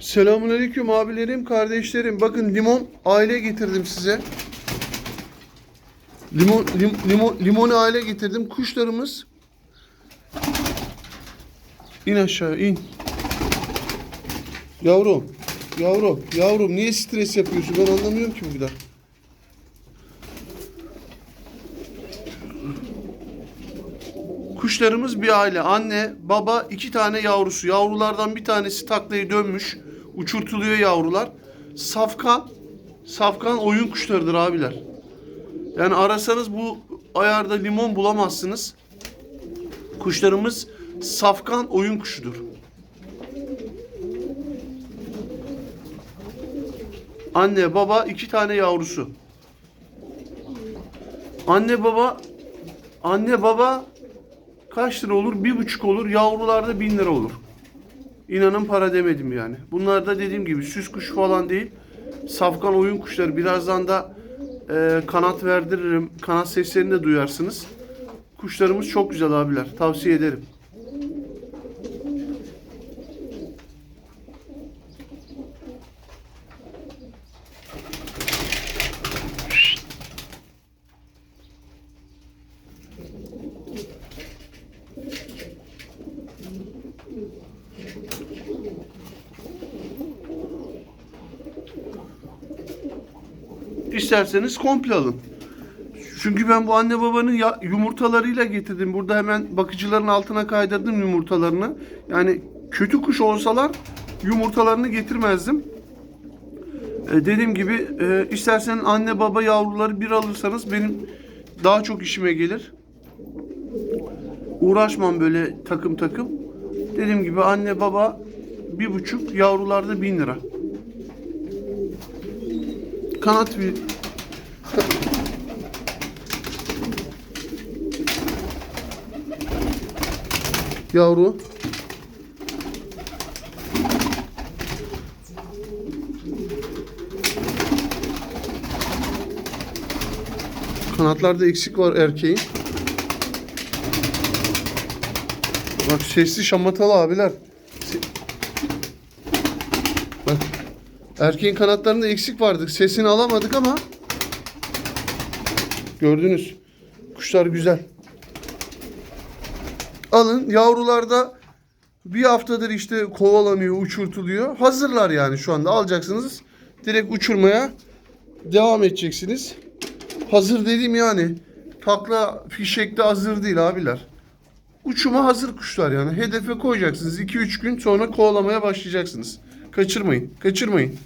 Selamünaleyküm abilerim, kardeşlerim. Bakın limon aile getirdim size. Limon lim, limon limon aile getirdim. Kuşlarımız İn aşağı in. Yavrum, yavrum, yavrum niye stres yapıyorsun? Ben anlamıyorum ki burada. Kuşlarımız bir aile. Anne, baba, iki tane yavrusu. Yavrulardan bir tanesi taklayı dönmüş. Uçurtuluyor yavrular. Safkan, safkan oyun kuşlarıdır abiler. Yani arasanız bu ayarda limon bulamazsınız. Kuşlarımız safkan oyun kuşudur. Anne, baba, iki tane yavrusu. Anne, baba, anne, baba kaç lira olur? Bir buçuk olur. Yavrularda bin lira olur. İnanın para demedim yani. Bunlar da dediğim gibi süs kuş falan değil. Safkan oyun kuşları. Birazdan da e, kanat verdiririm. Kanat seslerini de duyarsınız. Kuşlarımız çok güzel abiler. Tavsiye ederim. İsterseniz komple alın. Çünkü ben bu anne babanın ya- yumurtalarıyla getirdim. Burada hemen bakıcıların altına kaydırdım yumurtalarını. Yani kötü kuş olsalar yumurtalarını getirmezdim. E, dediğim gibi e, istersen anne baba yavruları bir alırsanız benim daha çok işime gelir. Uğraşmam böyle takım takım. Dediğim gibi anne baba bir buçuk yavrularda bin lira. Kanat bir Yavru. Kanatlarda eksik var erkeğin. Bak sesli şamatalı abiler. Bak. Erkeğin kanatlarında eksik vardı. Sesini alamadık ama gördünüz. Kuşlar güzel. Alın yavrularda bir haftadır işte kovalanıyor, uçurtuluyor. Hazırlar yani şu anda alacaksınız. Direkt uçurmaya devam edeceksiniz. Hazır dediğim yani takla fişekte hazır değil abiler. Uçuma hazır kuşlar yani. Hedefe koyacaksınız. 2-3 gün sonra kovalamaya başlayacaksınız. Kaçırmayın. Kaçırmayın.